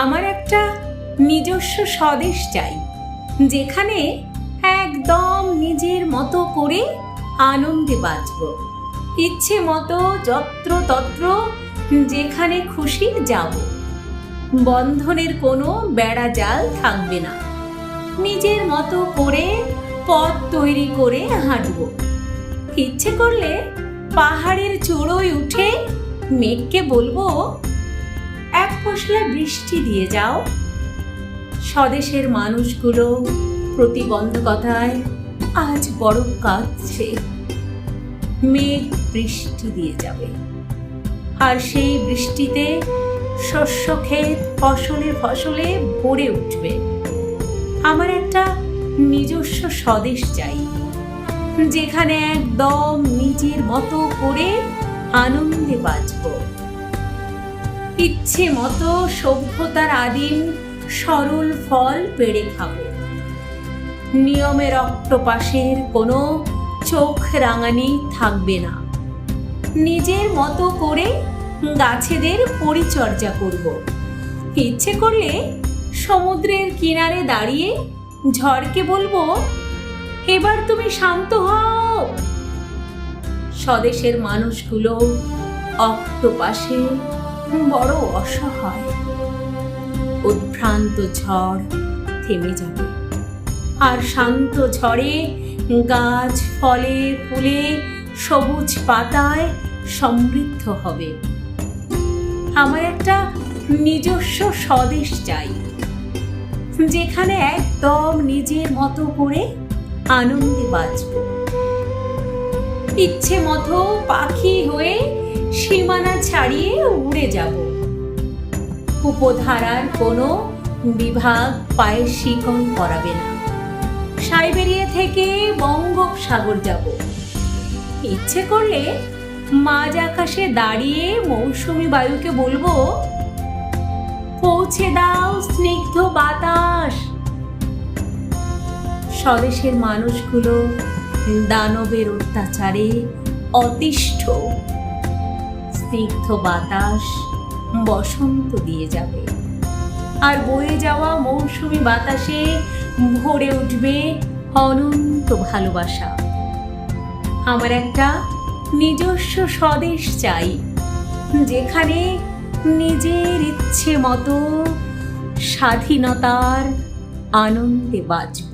আমার একটা নিজস্ব স্বদেশ চাই, যেখানে একদম নিজের মতো করে আনন্দে বাঁচব। ইচ্ছে মতো যত্র তত্র যেখানে খুশি যাব। বন্ধনের কোনো বেড়া জাল থাকবে না। নিজের মতো করে পথ তৈরি করে হাঁটব। ইচ্ছে করলে পাহাড়ের চূড়োয় উঠে মেঘকে বলব পশলা বৃষ্টি দিয়ে যাও। স্বদেশের মানুষগুলো প্রতিবন্ধকতায় আজ বড় কাঁদছে। মেঘ বৃষ্টি দিয়ে যাবে। আর সেই বৃষ্টিতে শস্য ক্ষেত ফসলে ফসলে ভরে উঠবে। আমার একটা নিজস্ব স্বদেশ চাই, যেখানে একদম নিজের মতো করে আনন্দে বাঁচব ইচ্ছে মতো সভ্যতার আদিম সরল ফল পেড়ে খাব। নিয়মের অক্টোপাসের কোনো চোখ রাঙানি থাকবে না। নিজের মতো করে গাছেদের পরিচর্যা করব। ইচ্ছে করলে সমুদ্রের কিনারে দাঁড়িয়ে ঝড়কে বলব, এবার তুমি শান্ত হও। স্বদেশের মানুষগুলো অক্টোপাসে বড় অসহায়। উদ্ভ্রান্ত ঝড় থেমে যাবে। আর শান্ত ঝড়ে গাছ, ফলে, ফুলে, সবুজ পাতায় সমৃদ্ধ হবে। আমার একটা নিজস্ব স্বদেশ চাই, যেখানে একদম নিজের মতো করে আনন্দে বাঁচব। ইচ্ছে মতো পাখি হয়ে সীমানা ছাড়িয়ে উড়ে যাব। উপধারার কোনো বিভাগ পায়ে শিকন করাবে না। সাইবেরিয়া থেকে বঙ্গোপসাগর যাব। ইচ্ছে করলে মাঝ আকাশে দাঁড়িয়ে মৌসুমি বায়ুকে বলব, পৌঁছে দাও স্নিগ্ধ বাতাস। স্বদেশের মানুষগুলো দানবের অত্যাচারে অতিষ্ঠ। স্নিগ্ধ বাতাস বসন্ত দিয়ে যাবে। আর বয়ে যাওয়া মৌসুমি বাতাসে ভরে উঠবে অনন্ত ভালোবাসা। আমার একটা নিজস্ব স্বদেশ চাই, যেখানে নিজের ইচ্ছে মতো স্বাধীনতার আনন্দে বাঁচব